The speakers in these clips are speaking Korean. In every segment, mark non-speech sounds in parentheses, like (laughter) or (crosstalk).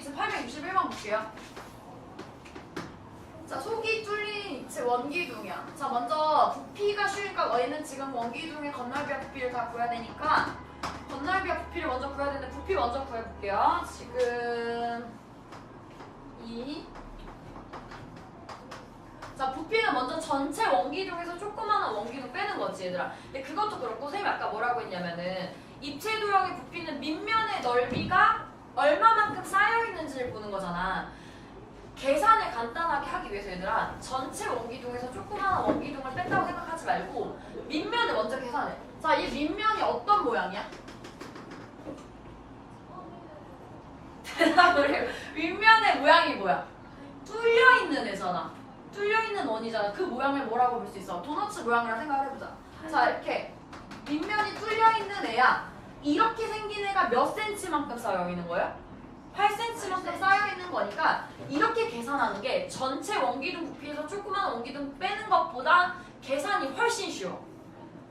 지금 861번 볼게요. 자, 속이 뚫린 입체 원기둥이야. 자, 먼저 부피가 쉬우니까 너희는 지금 원기둥의 건널비와 부피를 다 구해야 되니까 건널비와 부피를 먼저 구해야 되는데 부피 먼저 구해볼게요. 지금 이 자, 부피는 먼저 전체 원기둥에서 조그마한 원기둥 빼는 거지, 얘들아. 근데 그것도 그렇고, 선생님이 아까 뭐라고 했냐면은, 입체 도형의 부피는 밑면의 넓이가 얼마만큼 쌓여있는지를 보는 거잖아. 계산을 간단하게 하기 위해서 얘들아, 전체 원기둥에서 조그마한 원기둥을 뺀다고 생각하지 말고, 밑면을 먼저 계산해. 자, 이 밑면이 어떤 모양이야? 대답을 해. 윗면의 모양이 뭐야? 뚫려있는 애잖아. 뚫려있는 원이잖아. 그 모양을 뭐라고 볼 수 있어? 도너츠 모양이라 생각을 해보자. 자, 이렇게 밑면이 뚫려있는 애야. 이렇게 생긴 애가 몇 센치만큼 쌓여 있는 거야? 8cm만큼 쌓여 있는 거니까 이렇게 계산하는 게 전체 원기둥 부피에서 조그만 원기둥 빼는 것보다 계산이 훨씬 쉬워.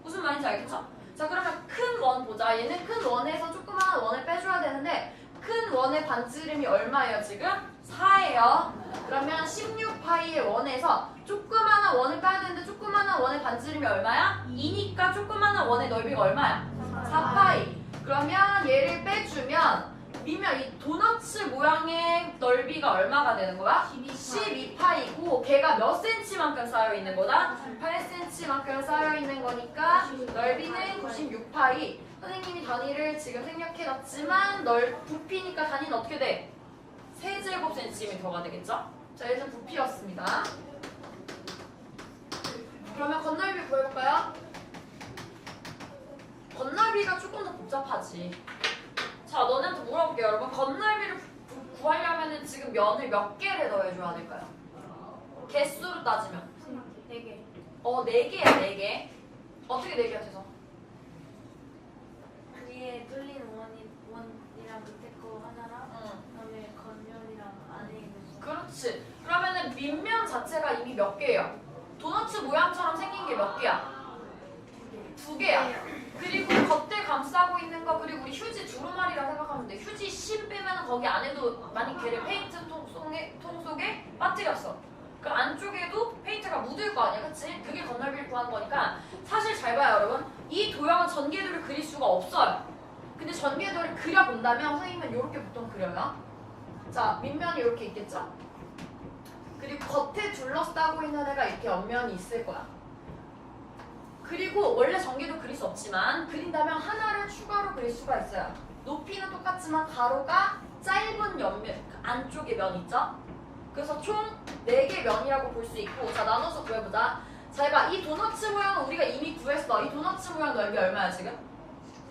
무슨 말인지 알겠죠? 자 그러면 큰 원 보자. 얘는 큰 원에서 조그마한 원을 빼줘야 되는데 큰 원의 반지름이 얼마예요 지금? 4예요. 그러면 16파이의 원에서 조그마한 원을 빼야 되는데 조그마한 원의 반지름이 얼마야? 2니까 조그마한 원의 넓이가 얼마야? 4파이. 그러면 얘를 빼주면 미면 이 도너츠 모양의 넓이가 얼마가 되는 거야? 12파이고 걔가 몇 센치만큼 쌓여 있는 거다? 8cm만큼 쌓여 있는 거니까 넓이는 96파이. 선생님이 단위를 지금 생략해놨지만 넓 부피니까 단위는 어떻게 돼? 세제곱 센티미터가 되겠죠? 자, 얘는 부피였습니다. 그러면 건널비 구해볼까요? 건널비가 조금 더 복잡하지. 자, 너네한테 물어볼게요, 여러분. 건널비를 구- 구하려면 지금 면을 몇 개를 더해줘야 될까요? 개수로 따지면. 되게 어, 네 개야, 네 개. 어떻게 네 개야, 죄송. 위에 뚫린 원이 원이랑 밑에 거 하나랑 응. 그다음에 겉면이랑 안에 있는 거. 그렇지. 그러면은 밑면 자체가 이미 몇 개예요? 도너츠 모양처럼 생긴 게 몇 개야? 두 개야. 그리고 겉에 감싸고 있는 거 그리고 우리 휴지 두루마리라 생각하면 돼. 휴지 심 빼면 거기 안에도 만약 걔를 페인트 통 속에, 통 속에 빠뜨렸어. 그 안쪽에도 페인트가 묻을 거 아니야, 그치? 그게 건널비를 구하는 거니까 사실 잘 봐요, 여러분. 이 도형은 전개도를 그릴 수가 없어요. 근데 전개도를 그려본다면 선생님은 이렇게 보통 그려요. 자, 밑면이 이렇게 있겠죠? 그리고 겉에 둘러싸고 있는 애가 이렇게 옆면이 있을 거야. 그리고 원래 전개도 그릴 수 없지만 그린다면 하나를 추가로 그릴 수가 있어요. 높이는 똑같지만 가로가 짧은 옆면, 그 안쪽에 면 있죠? 그래서 총 4개 면이라고 볼 수 있고 자 나눠서 구해보자. 자 해봐 이 도너츠 모양은 우리가 이미 구했어. 이 도너츠 모양 넓이 얼마야 지금?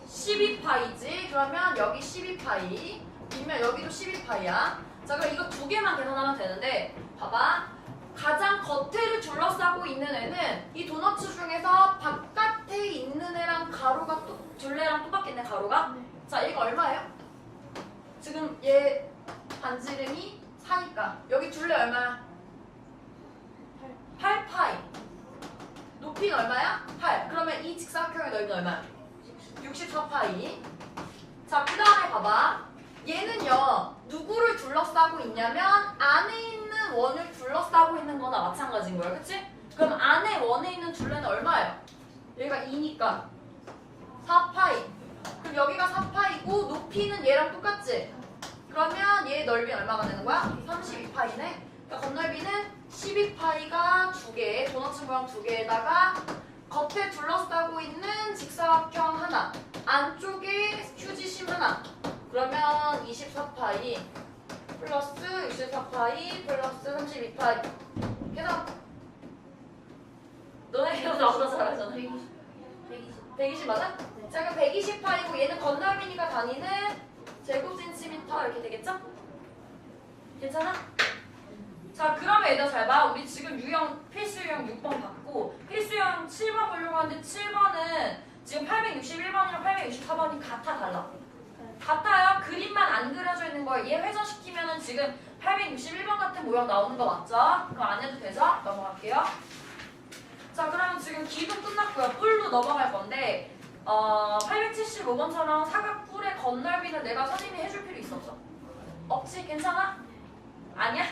12파이지. 그러면 여기 12파이. 뒷면 여기도 12파이야. 자 그럼 이거 두 개만 계산하면 되는데 봐봐. 가장 겉에를 둘러싸고 있는 애는 이 도너츠 중에서 바깥에 있는 애랑 가로가 또 둘레랑 똑같겠네 가로가. 자 얘가 얼마예요? 지금 얘 반지름이 4니까 여기 둘레 얼마야? 8 파이. 높이는 얼마야? 8. 그러면 이 직사각형의 넓이는 얼마야? 64 파이. 자, 그 다음에 봐봐. 얘는요, 누구를 둘러싸고 있냐면, 거나 마찬가지인 거야. 그치? 그럼 안에 원에 있는 둘레는 얼마예요? 여기가 2니까. 4파이. 그럼 여기가 4파이고, 높이는 얘랑 똑같지? 그러면 얘 넓이 얼마가 되는 거야? 32파이네. 그러니까 건널비는 12파이가 두 개, 도너츠 모양 두 개에다가 겉에 둘러싸고 있는 직사각형 하나, 안쪽에 휴지심 하나. 그러면 24파이 플러스 64파이 플러스 32파이. 계산. 너네 계산 나보다 잘하잖아. 120 120 120 맞아? 자 그럼 120파이고 얘는 건널비니까 단위는 제곱 센티미터 이렇게 되겠죠? 괜찮아? 자 그러면 얘들아 잘 봐. 우리 지금 유형 필수 유형 6번 받고 필수 유형 7번 보려고 하는데 7번은 지금 861번이랑 864번이 같아 달라. 같아요. 그림만 안 그려져 있는 거예요. 얘 회전시키면은 지금 861번 같은 모양 나오는 거 맞죠? 그거 안 해도 되죠? 넘어갈게요. 자 그러면 지금 기도 끝났고요. 뿔로 넘어갈 건데 어, 875번처럼 사각 뿔의 건널비는 내가 선생님이 해줄 필요 있어 없어? 없지? 괜찮아? 아니야?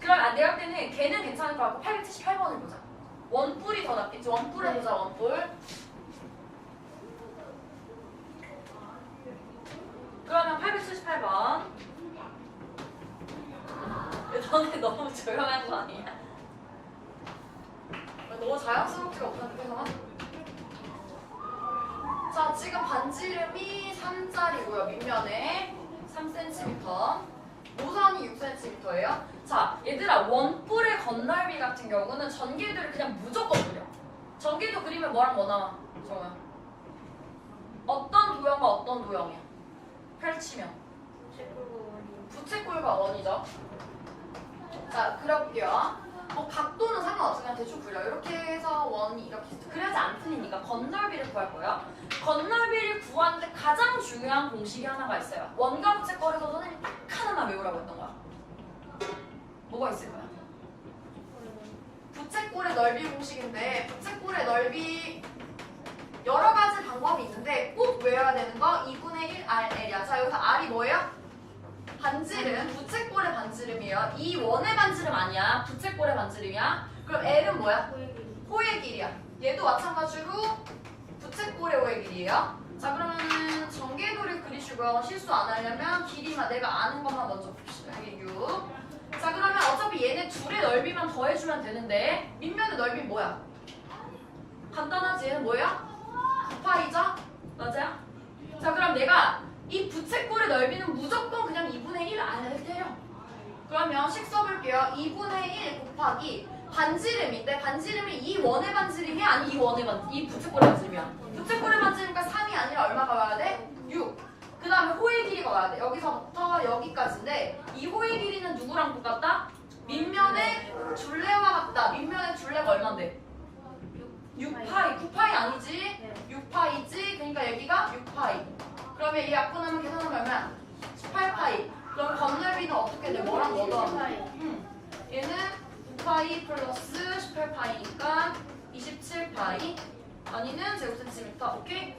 그럼 안 돼요? 때는 걔는 괜찮을 것 같고 878번을 보자. 원뿔이 더 낫겠지? 원뿔 해보자 원뿔. 그러면 878번. 너네 너무 조용한 거 아니야? 너무 자연스럽지가 서 자, 지금 반지름이 3짜리고요. 밑면에 3cm. 모선이 6cm예요. 자, 얘들아 원뿔의 건널비 같은 경우는 전개도를 그냥 무조건 그려. 전개도 그리면 뭐랑 뭐 나와? 정우야. 어떤 도형과 어떤 도형이야? 펼치면. 부채꼴과 원이죠. 자, 그려볼게요. 뭐 각도는 상관없어. 그냥 대충 그려. 이렇게 해서 원이 이렇게 그려야지 안 틀리니까 건널비를 구할 거예요. 건널비를 구하는데 가장 중요한 공식이 하나가 있어요. 원과 부채꼴에서 너는 딱 하나만 외우라고 했던 거야. 뭐가 있을까요? 부채꼴의 넓이 공식인데 부채꼴의 넓이 여러 가지 방법이 있는데 꼭 외워야 되는 거 2분의 1 RL이야. 자 여기서 R이 뭐예요? 반지름, 부채꼴의 반지름 이에요. 이 원의 반지름 아니야. 부채꼴의 반지름이야. 그럼 L은 뭐야? 호의 길이야. 얘도 마찬가지로 부채꼴의 호의 길이에요. 자 그러면은 전개도를 그리시고요. 실수 안 하려면 길이만 내가 아는 것만 먼저 봅시다. 이게 6. 자 그러면 어차피 얘네 둘의 넓이만 더해주면 되는데 밑면의 넓이 뭐야? 간단하지 얘는 뭐야? 9파이죠? 맞아요? 자 그럼 내가 이 부채꼴의 넓이는 무조건 그냥 2분의 1 안을 때려 그러면 식 써볼게요 2분의 1 곱하기 반지름인데 반지름이 이 원의 반지름이 아니 이 원의 반, 이 부채꼴의 반지름이야 부채꼴의 반지름이니까 3이 아니라 얼마가 와야 돼? 6. 그 다음에 호의 길이가 와야 돼. 여기서부터 여기까지인데 이 호의 길이는 누구랑 똑같다? 밑면의 둘레와 같다. 밑면의 둘레가 얼만데? 6파이. 9파이 아니지? 네. 6파이지? 그러니까 여기가 6파이. 그러면 이 약분하면 계산하면 얼마야? 18파이. 그럼 건널비는 어떻게 돼? 뭐랑 뭐 돼? 음. 얘는 9파이 플러스 18파이니까 27파이. 단위는 제곱센티미터. 오케이?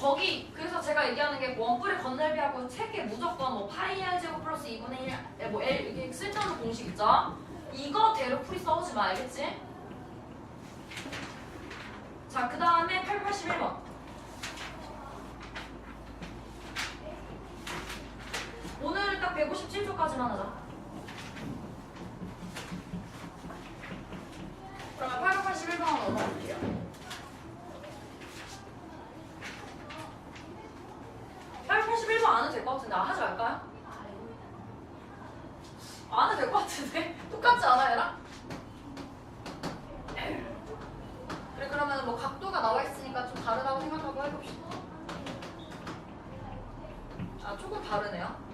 거기 그래서 제가 얘기하는 게 원뿔의 건널비하고 책에 무조건 뭐 파이 r 제곱 플러스 2분의 1, 뭐 L 이게 쓸데없는 공식 있죠? 이거 대로 풀이 써오지 마 알겠지? 자 그 다음에 881번 딱 157초까지만 하자 그러면 881번 넘어갈게요 빨리 81번 안 해도 될 것 같은데 아, 하지 말까요? 안 해도 될 것 같은데? (laughs) 똑같지 않아 얘랑? 그래 그러면 뭐 각도가 나와 있으니까 좀 다르다고 생각하고 해봅시다 아 조금 다르네요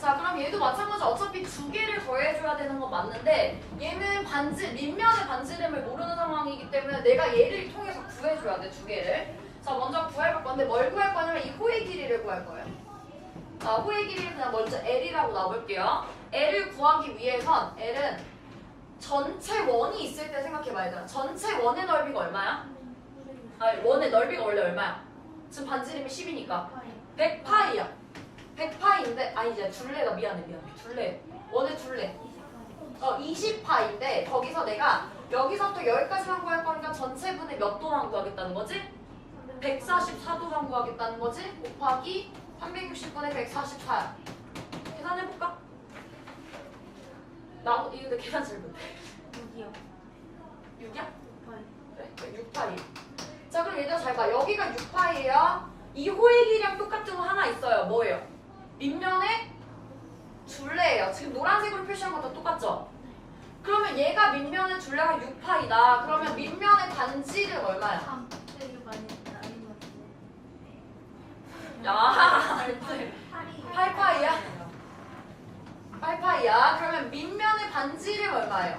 자 그럼 얘도 마찬가지 어차피 두 개를 더해줘야 되는 건 맞는데 얘는 반지 밑면의 반지름을 모르는 상황이기 때문에 내가 얘를 통해서 구해줘야 돼 두 개를. 자 먼저 구해볼 건데 뭘 구할 거냐면 이 호의 길이를 구할 거예요. 자 호의 길이를 그냥 먼저 L이라고 놔볼게요. L을 구하기 위해선 L은 전체 원이 있을 때 생각해봐야 돼 전체 원의 넓이가 얼마야? 아니 원의 넓이가 원래 얼마야? 지금 반지름이 10이니까. 100파이야 100파이인데 아니 이제 둘레가 미안해 미안해 둘레 원의 둘레 어 20파인데 거기서 내가 여기서부터 여기까지만 구할 거니까 전체 분의 몇 도만 구하겠다는 거지? 144도만 구하겠다는 거지? 곱하기 360분의 144 계산해볼까? 나 이거 근데 계산 잘 못해 여기요. 6이야? 파이. 그래? 6파이 자 그럼 얘들아 잘 봐 여기가 6파이에요 이 호의 길이랑 똑같은 거 하나 있어요 뭐예요? 밑면에 둘레예요 지금 노란색으로 표시한 것도 똑같죠? 그러면 얘가 밑면의 둘레가 6파이다 그러면 밑면의 반지름 얼마야? 3. 여기 많이 아닌 것 같은데. 야 8이. 8파이야? 8파이야 그러면 밑면의 반지름 얼마예요?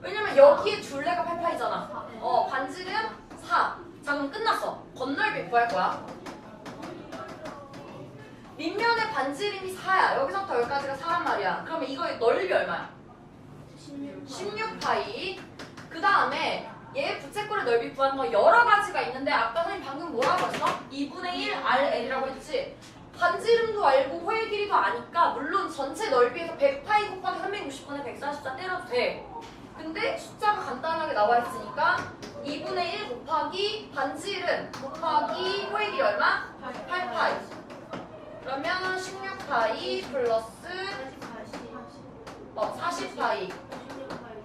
왜냐면 여기에 둘레가 8파이잖아 어 반지름 4. 자 그럼 끝났어. 건널비 구할 거야. 밑면의 반지름이 4야. 여기서부터 여기까지가 4란 말이야. 그러면 이거의 넓이 얼마야? 16. 16파이. 그 다음에 얘 부채꼴의 넓이 구하는 거 여러 가지가 있는데 아까 선생님 방금 뭐라고 했어? 2분의 1 RL이라고 했지? 반지 이름도 알고 호의 길이도 아니까 물론 전체 넓이에서 100파이 곱하기 360분의 144 때려도 돼. 근데 숫자가 간단하게 나와 있으니까 2분의 1 곱하기 반지 이름 곱하기 호의 길이 얼마? 8파이. 그러면 16파이 플러스 어, 40파이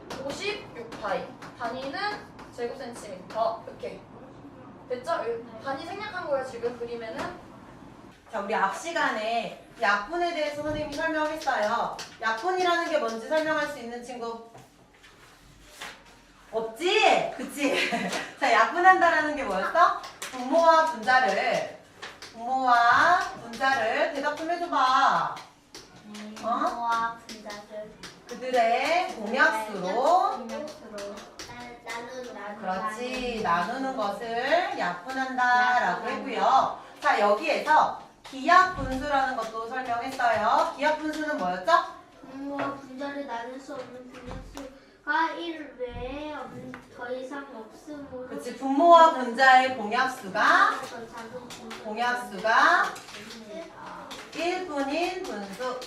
56파이 단위는 제곱센티미터 이렇게 됐죠? 이 단위 생략한 거예요 지금 그림에는 자, 우리 앞 시간에 약분에 대해서 선생님이 설명했어요. 약분이라는 게 뭔지 설명할 수 있는 친구? 없지? 그치? (laughs) 자, 약분한다라는 게 뭐였어? 분모와 분자를, 분모와 분자를 대답 좀 해줘봐. 모아 분자들 그들의 공약수로, 공약수로 나누는 그렇지, 나누는 것을 약분한다라고 했고요. 자, 여기에서 기약 분수라는 것도 설명했어요. 기약 분수는 뭐였죠? 분모와 분자를 나눌 수 없는 분약수 가1 외에 더 이상 없으므로 그치, 분모와 분자의 공약수가 더 작은 분수 공약수가 1분인 분수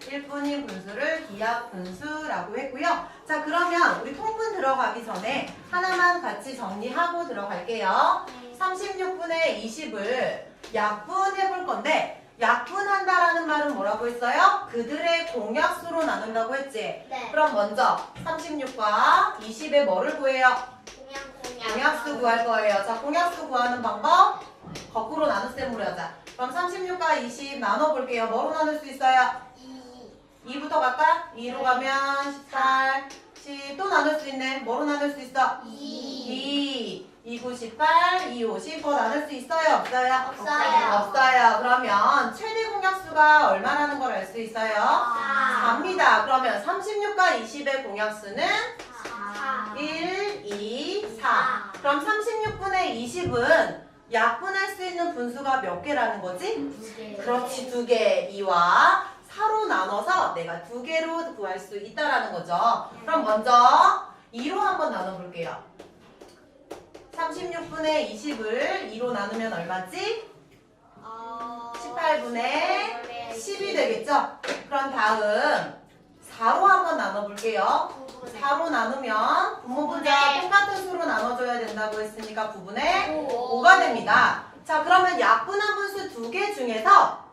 1분인 분수를 기약 분수라고 했고요. 자, 그러면 우리 통분 들어가기 전에 하나만 같이 정리하고 들어갈게요. 36분의 20을 약분 해 볼 건데 약분한다라는 말은 뭐라고 했어요? 그들의 공약수로 나눈다고 했지. 네 그럼 먼저 36과 20의 뭐를 구해요? 공약 공약 공약수 구할 거예요. 자, 공약수 구하는 방법 거꾸로 나눗셈으로 하자. 그럼 36과 20 나눠볼게요. 뭐로 나눌 수 있어요? 2 2부터 갈까? 2로 가면 18, 10. 또 나눌 수 있네. 뭐로 나눌 수 있어? 2. 2, 9, 18, 2, 50. 더 나눌 수 있어요? 없어요? 없어요. 없어요. 그러면 최대 공약수가 얼마라는 걸 알 수 있어요? 4입니다. 그러면 36과 20의 공약수는 4 1, 2, 4. 그럼 36분의 20은 약분할 수 있는 분수가 몇 개라는 거지? 그렇지, 두 개. 2와 4로 나눠서 내가 두 개로 구할 수 있다라는 거죠. 그럼 먼저 2로 한번 나눠볼게요. 36분의 20을 2로 나누면 얼마지? 18분의 10이 되겠죠? 그럼 다음 4로 한번 나눠볼게요. 4로 나누면 분모 분자 네. 똑같은 수로 나눠줘야 된다고 했으니까 9분의 5가 됩니다. 자, 그러면 약분한 분수 두 개 중에서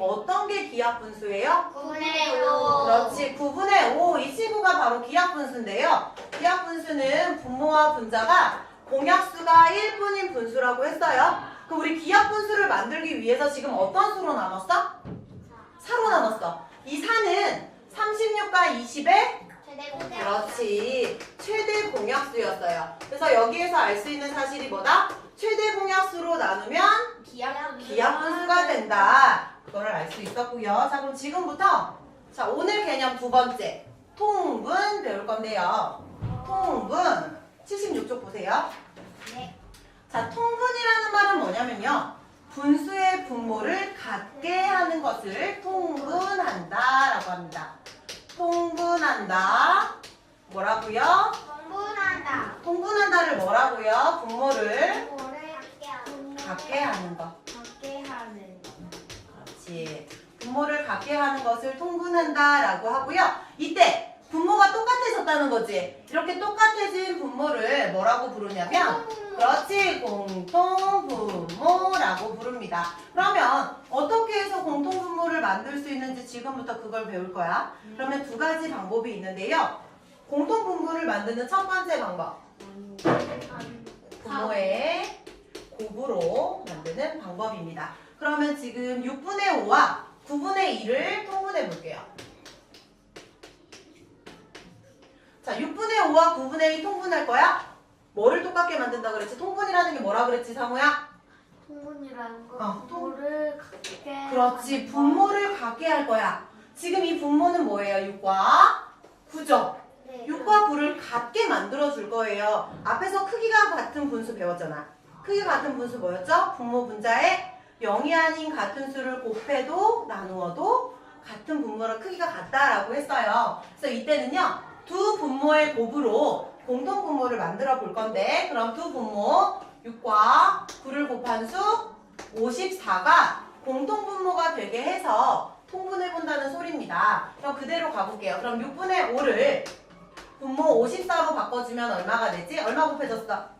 어떤 게 기약 분수예요? 9분의 5 그렇지, 9분의 5. 이 친구가 바로 기약 분수인데요. 기약 분수는 분모와 분자가 공약수가 1분인 분수라고 했어요. 그럼 우리 기약 분수를 만들기 위해서 지금 어떤 수로 나눴어? 4로 나눴어. 이 4는 36과 20의 최대 공약 그렇지. 최대 공약수였어요. 그래서 여기에서 알 수 있는 사실이 뭐다? 최대 공약수로 나누면 기약 기약 분수가 된다. 그거를 알 수 있었고요. 자, 그럼 지금부터 자, 오늘 개념 두 번째 통분 배울 건데요. 통분 76쪽 보세요. 네. 자, 통분이라는 말은 뭐냐면요. 분수의 분모를 같게 하는 것을 통분한다 라고 합니다. 통분한다. 뭐라고요? 공부한다 통분한다를 뭐라고요? 분모를 같게 하는 것. 그렇지. 분모를 같게 하는 것을 통분한다라고 하고요. 이때 분모가 똑같아졌다는 거지. 이렇게 똑같아진 분모를 뭐라고 부르냐면 그렇지. 공통 분모라고 부릅니다. 그러면 어떻게 해서 공통 분모를 만들 수 있는지 지금부터 그걸 배울 거야. 그러면 두 가지 방법이 있는데요. 공통 분모를 만드는 첫 번째 방법. 분모의 곱으로 만드는 방법입니다. 그러면 지금 6분의 5와 9분의 2를 통분해 볼게요. 자, 6분의 5와 9분의 2 통분할 거야? 뭐를 똑같게 만든다 그랬지? 통분이라는 게 뭐라 그랬지, 상우야? 통분이라는 거 어, 통- 뭐를 갖게 그렇지. 분모를 갖게 할 거야. 지금 이 분모는 뭐예요? 6과 9죠? 네. 6과 9를 같게 만들어 줄 거예요. 앞에서 크기가 같은 분수 배웠잖아. 크기가 같은 분수 뭐였죠? 분모 분자에 0이 아닌 같은 수를 곱해도 나누어도 같은 분모랑 크기가 같다라고 했어요. 그래서 이때는요. 두 분모의 곱으로 공통 분모를 만들어 볼 건데 그럼 두 분모 6과 9를 곱한 수 54가 공통 분모가 되게 해서 통분해 본다는 소리입니다. 그럼 그대로 가볼게요. 그럼 6분의 5를 분모 54로 바꿔주면 얼마가 되지? 얼마 곱해졌어?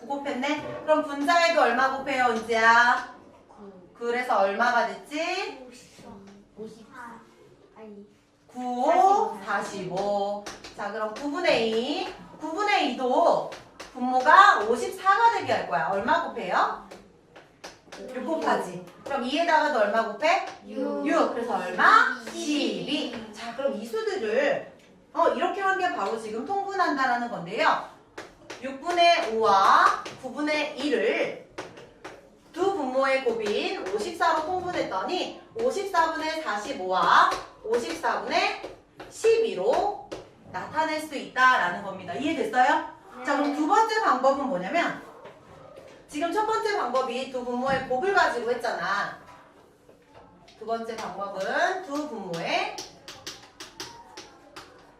9 곱했네? 그럼 분자에도 얼마 곱해요, 은지야? 그래서 얼마가 됐지? 54 아니 9, 45. 자, 그럼 9분의 2. 9분의 2도 분모가 54가 되게 할 거야. 얼마 곱해요? 6 곱하지. 그럼 2에다가도 얼마 곱해? 6. 6. 그래서 얼마? 12. 자, 그럼 이 수들을 어, 이렇게 한 게 바로 지금 통분한다라는 건데요. 6분의 5와 9분의 1을 두 분모의 곱인 54로 통분했더니 54분의 45와 54분의 12로 나타낼 수 있다라는 겁니다. 이해됐어요? 자, 그럼 두 번째 방법은 뭐냐면 지금 첫 번째 방법이 두 분모의 곱을 가지고 했잖아. 두 번째 방법은 두 분모의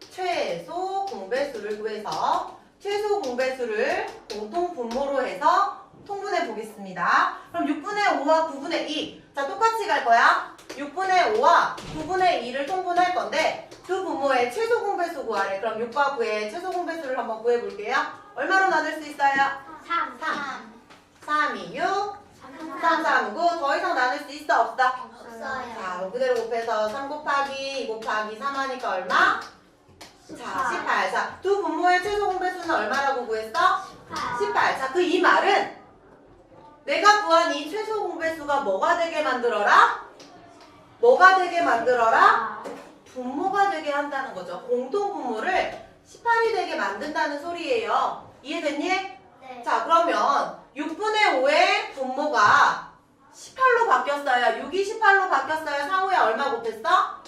최소 공배수를 구해서 최소 공배수를 공통 분모로 해서 통분해 보겠습니다. 그럼 6분의 5와 9분의 2. 자, 똑같이 갈 거야. 6분의 5와 9분의 2를 통분할 건데 두 분모의 최소 공배수 구하래. 그럼 6과 9의 최소 공배수를 한번 구해 볼게요. 얼마로 나눌 수 있어요? 3 3. 3, 2, 6, 3, 3 3, 9. 더 이상 나눌 수 있어? 없어? 없어요 자, 그대로 곱해서 3 곱하기 2 곱하기 3 하니까 얼마? 자, 18. 자, 두 분모의 최소 공배수는 얼마라고 구했어? 18. 자, 그 이 말은 내가 구한 이 최소 공배수가 뭐가 되게 만들어라? 뭐가 되게 만들어라? 분모가 되게 한다는 거죠. 공통 분모를 18이 되게 만든다는 소리예요. 이해됐니? 네. 자, 그러면 6분의 5의 분모가 18로 바뀌었어요. 6이 18로 바뀌었어요. 상호에 얼마 곱했어?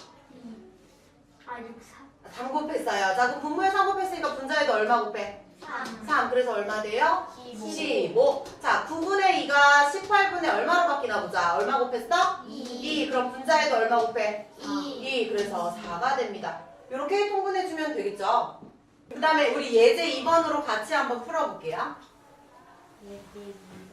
아6 3 3 곱했어요. 자, 그럼 분모에 3 곱했으니까 분자에도 얼마 곱해? 3 3. 그래서 얼마 돼요? 15 15. 자, 9분의 2가 18분의 얼마로 바뀌나 보자. 얼마 곱했어? 2 2. 그럼 분자에도 얼마 곱해? 2 2. 그래서 4가 됩니다. 이렇게 통분해주면 되겠죠? 그 다음에 우리 예제 2번으로 같이 한번 풀어볼게요.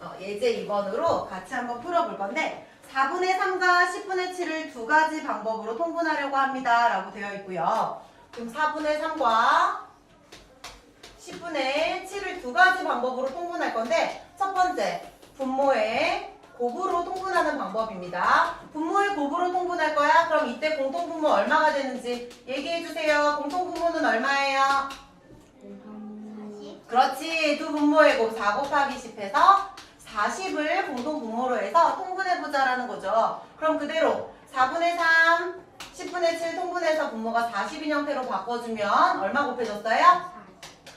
어, 예제 2번으로 같이 한번 풀어볼 건데 4분의 3과 10분의 7을 두 가지 방법으로 통분하려고 합니다. 라고 되어 있고요. 그럼 4분의 3과 10분의 7을 두 가지 방법으로 통분할 건데 첫 번째 분모의 곱으로 통분하는 방법입니다. 분모의 곱으로 통분할 거야? 그럼 이때 공통분모 얼마가 되는지 얘기해 주세요. 공통분모는 얼마예요? 40 그렇지. 두 분모의 곱 4 곱하기 10해서 40을 공통 분모로 해서 통분해보자라는 거죠. 그럼 그대로 4분의 3, 10분의 7 통분해서 분모가 40인 형태로 바꿔주면 얼마 곱해졌어요?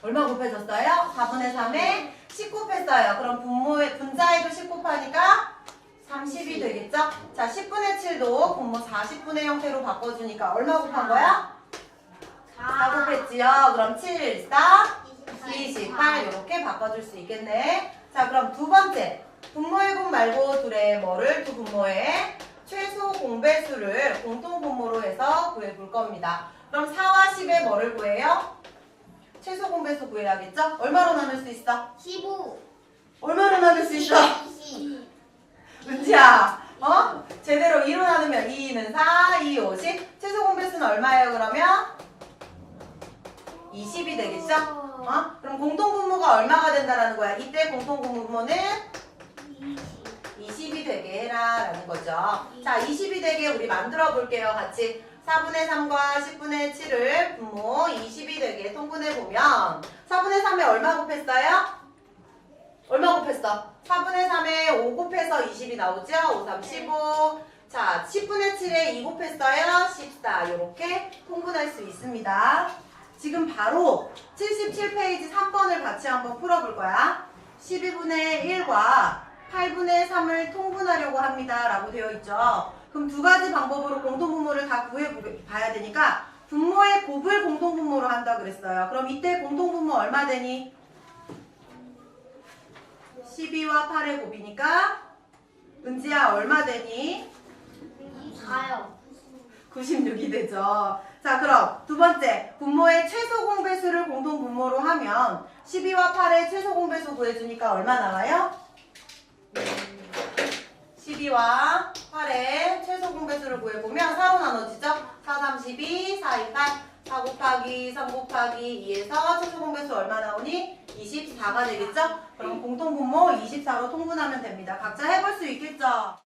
얼마 곱해졌어요? 4분의 3에 10 곱했어요. 그럼 분모의 분자에도 10 곱하니까 30이 되겠죠? 자, 10분의 7도 분모 40분의 형태로 바꿔주니까 얼마 곱한 거야? 4 곱했지요. 그럼 7, 4, 28 이렇게 바꿔줄 수 있겠네. 자 그럼 두 번째 분모의 곱 말고 둘의 뭐를 두 최소 공배수를 공통 분모로 해서 구해볼 겁니다. 그럼 4와 10의 뭐를 구해요? 최소 공배수 구해야겠죠? 얼마로 나눌 수 있어? 15 얼마로 나눌 수 있어? 20 (laughs) 은지야 어? 제대로 2로 나누면 2는 4, 2, 50 최소 공배수는 얼마예요 그러면? 20이 되겠죠? 어? 그럼 공통분모가 얼마가 된다라는 거야? 이때 공통분모는 20이 되게 해라 라는 거죠. 자, 20이 되게 우리 만들어 볼게요. 같이 4분의 3과 10분의 7을 분모 20이 되게 통분해 보면 4분의 3에 얼마 곱했어요? 얼마 곱했어? 4분의 3에 5 곱해서 20이 나오죠? 5, 3, 15. 자, 10분의 7에 2 곱했어요? 14. 이렇게 통분할 수 있습니다. 지금 바로 77페이지 3번을 같이 한번 풀어볼 거야. 12분의 1과 8분의 3을 통분하려고 합니다. 라고 되어 있죠. 그럼 두 가지 방법으로 공통분모를 다 구해 봐야 되니까 분모의 곱을 공통분모로 한다 그랬어요. 그럼 이때 공통분모 얼마 되니? 12와 8의 곱이니까 은지야 얼마 되니? 4요 96이 되죠. 자, 그럼 두 번째. 분모의 최소 공배수를 공통 분모로 하면 12와 8의 최소 공배수 구해주니까 얼마 나와요? 12와 8의 최소 공배수를 구해보면 4로 나눠지죠? 4, 3, 12, 4, 2, 8, 4 곱하기 3 곱하기 2에서 최소 공배수 얼마 나오니? 24가 되겠죠? 그럼 공통 분모 24로 통분하면 됩니다. 각자 해볼 수 있겠죠?